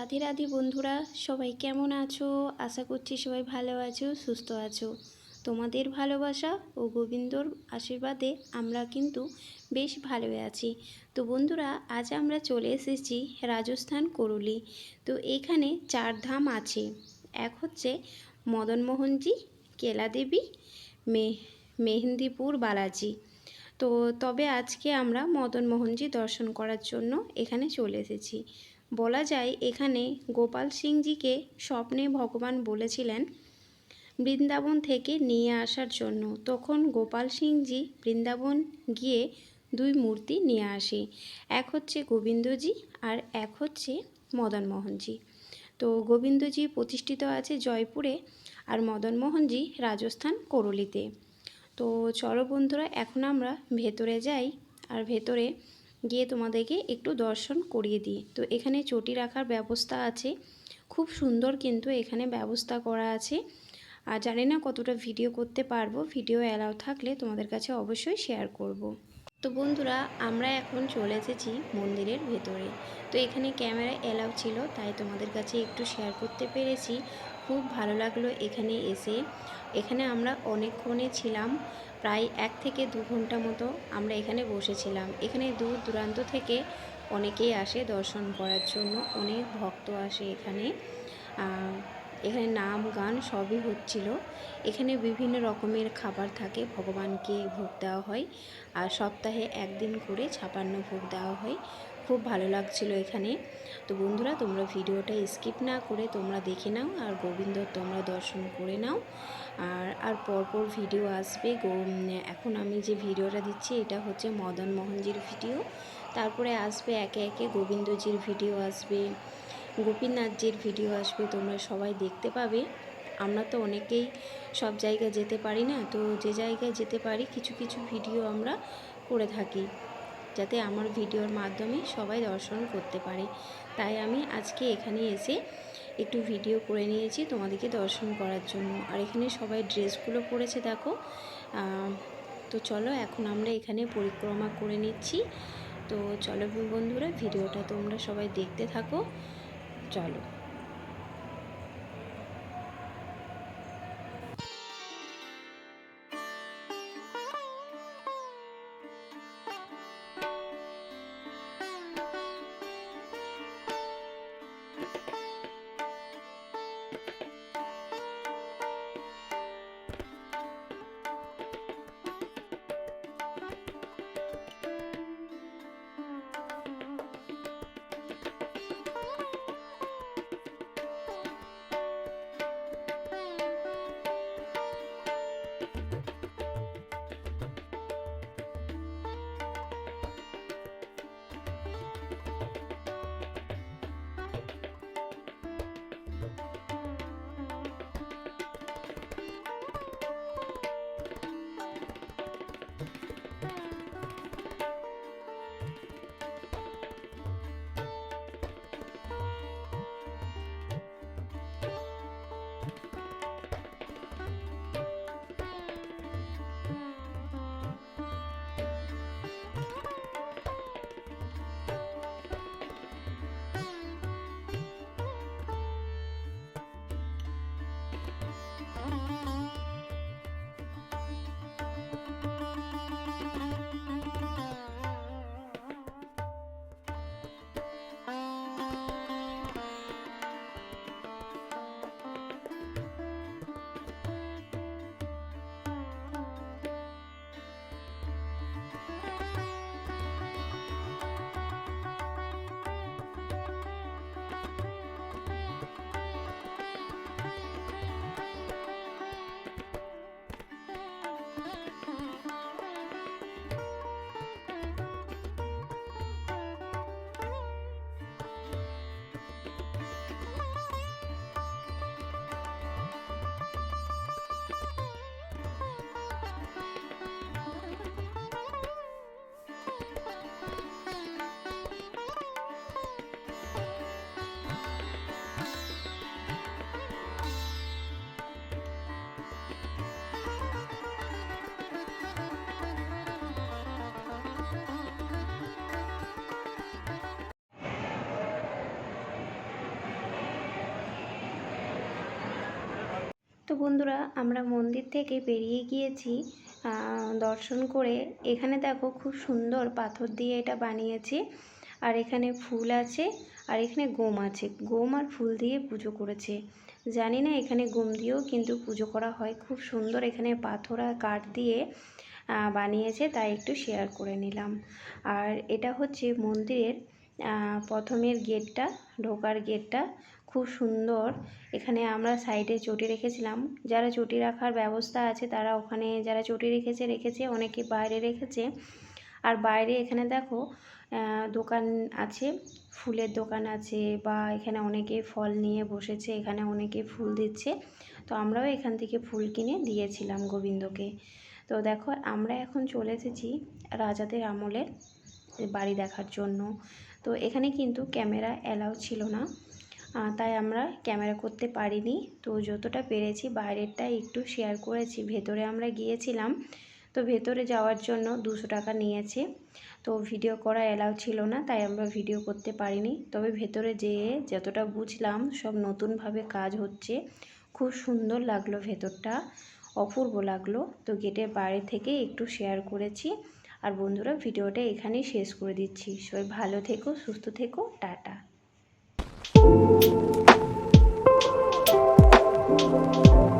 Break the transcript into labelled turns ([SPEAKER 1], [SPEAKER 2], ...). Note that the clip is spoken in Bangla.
[SPEAKER 1] রাধে রাধে বন্ধুরা, সবাই কেমন আছো? আশা করছি সবাই ভালো আছো, সুস্থ আছো। তোমাদের ভালোবাসা ও গোবিন্দর আশীর্বাদে আমরা কিন্তু বেশ ভালো আছি। তো বন্ধুরা, আজ আমরা চলে এসেছি রাজস্থান করুলি। তো এখানে চার ধাম আছে। এক হচ্ছে মদনমোহনজি, কেলাদেবী, মে, মেহেন্দিপুর, বালাজি। তো তবে আজকে আমরা মদনমোহনজি দর্শন করার জন্য এখানে চলে এসেছি। বলা যায় এখানে গোপাল সিংজিকে স্বপ্নে ভগবান বলেছিলেন, বৃন্দাবন থেকে নিয়ে আসার জন্য। তখন গোপাল সিংজি বৃন্দাবন গিয়ে দুই মূর্তি নিয়ে আসে, এক হচ্ছে গোবিন্দজি আর এক হচ্ছে মদনমোহনজি। তো গোবিন্দজি প্রতিষ্ঠিত আছে জয়পুরে আর মদনমোহনজি রাজস্থান করলিতে। তো চলো বন্ধুরা, এখন আমরা ভেতরে যাই আর ভেতরে গিয়ে তোমাদেরকে একটু দর্শন করিয়ে দিই। তো এখানে চটি রাখার ব্যবস্থা আছে। খুব সুন্দর কিন্তু এখানে ব্যবস্থা করা আছে। আর জানি না কতটা ভিডিও করতে পারব, ভিডিও অ্যালাউ থাকলে তোমাদের কাছে অবশ্যই শেয়ার করব। তো বন্ধুরা, আমরা এখন চলে এসেছি মন্দিরের ভেতরে। তো এখানে ক্যামেরা অ্যালাউ ছিল, তাই তোমাদের কাছে একটু শেয়ার করতে পেরেছি। খুব ভালো লাগল এখানে এসে। এখানে আমরা অনেকক্ষণে ছিলাম। প্রায় এক থেকে দু ঘণ্টা মতো আমরা এখানে বসেছিলাম। এখানে দূর দূরান্ত থেকে অনেকেই আসে দর্শন করার জন্য, অনেক ভক্ত আসে এখানে। এখানে নাম গান সবই হচ্ছিল। এখানে বিভিন্ন রকমের খাবার থাকে, ভগবানকে ভোগ দেওয়া হয়। আর সপ্তাহে একদিন করে ছাপান্ন ভোগ দেওয়া হয়। খুব ভালো লাগছিল এখানে। তো বন্ধুরা, তোমরা ভিডিওটা স্কিপ না করে তোমরা দেখে নাও আর গোবিন্দ তোমরা দর্শন করে নাও। আর আর পরপর ভিডিও আসবে। এখন আমি যে ভিডিওটা দিচ্ছি, এটা হচ্ছে মদন মোহনজির ভিডিও। তারপরে আসবে একে একে গোবিন্দজির ভিডিও আসবে, গোপীনাথজির ভিডিও আসবে, তোমরা সবাই দেখতে পাবে। আমরা তো অনেকেই সব জায়গায় যেতে পারি না, তো যে জায়গায় যেতে পারি, কিছু কিছু ভিডিও আমরা করে থাকি। যাতে আমার ভিডিওর মাধ্যমে সবাই দর্শন করতে পারে। তাই আমি আজকে এখানে এসে একটু ভিডিও করে নিয়েছি তোমাদেরকে দর্শন করার জন্য। আর এখানে সবাই ড্রেসগুলো পরেছে দেখো। তো চলো এখন আমরা এখানে পরিক্রমা করে নিচ্ছি। তো চলো বন্ধুরা, ভিডিওটা তোমরা সবাই দেখতে থাকো। চলো। তো বন্ধুরা, আমরা মন্দির থেকে বেরিয়ে গিয়েছি দর্শন করে। এখানে দেখো খুব সুন্দর পাথর দিয়ে এটা বানিয়েছি, আর এখানে ফুল আছে, আর এখানে গোম আছে। গোম আর ফুল দিয়ে পুজো করেছে। জানি না এখানে গোম দিয়েও কিন্তু পুজো করা হয়। খুব সুন্দর এখানে পাথর আর কাঠ দিয়ে বানিয়েছে, তাই একটু শেয়ার করে নিলাম। আর এটা হচ্ছে মন্দিরের প্রথমের গেটটা ঢোকার গেটটা খুব সুন্দর। এখানে আমরা সাইডে চটি রেখেছিলাম। যারা চটি রাখার ব্যবস্থা আছে তারা ওখানে, যারা চটি রেখেছে রেখেছে, অনেকে বাইরে রেখেছে। আর বাইরে এখানে দেখো দোকান আছে, ফুলের দোকান আছে বা এখানে অনেকে ফল নিয়ে বসেছে, এখানে অনেকে ফুল দিচ্ছে। তো আমরাও এখান থেকে ফুল কিনে দিয়েছিলাম গোবিন্দকে। তো দেখো, আমরা এখন চলে এসেছি রাজাদের আমলের বাড়ি দেখার জন্য। তো এখানে কিন্তু ক্যামেরা অ্যালাউ ছিল না। তাই আমরা ক্যামেরা করতে পারিনি। তো যতটা পেরেছি বাইরেরটা একটু শেয়ার করেছি। ভেতরে আমরা গিয়েছিলাম। তো ভেতরে যাওয়ার জন্য দুশো টাকা নিয়েছে। তো ভিডিও করা অ্যালাউ ছিল না, তাই আমরা ভিডিও করতে পারিনি। তবে ভেতরে যেয়ে যতটা বুঝলাম, সব নতুনভাবে কাজ হচ্ছে। খুব সুন্দর লাগল ভেতরটা। অপূর্ব লাগল। তো গেটের বাইরে থেকে একটু শেয়ার করেছি। আর বন্ধুরা, ভিডিওটা এখানেই শেষ করে দিচ্ছি। সবাই ভালো থেকো, সুস্থ থেকো, টাটা। Thank you.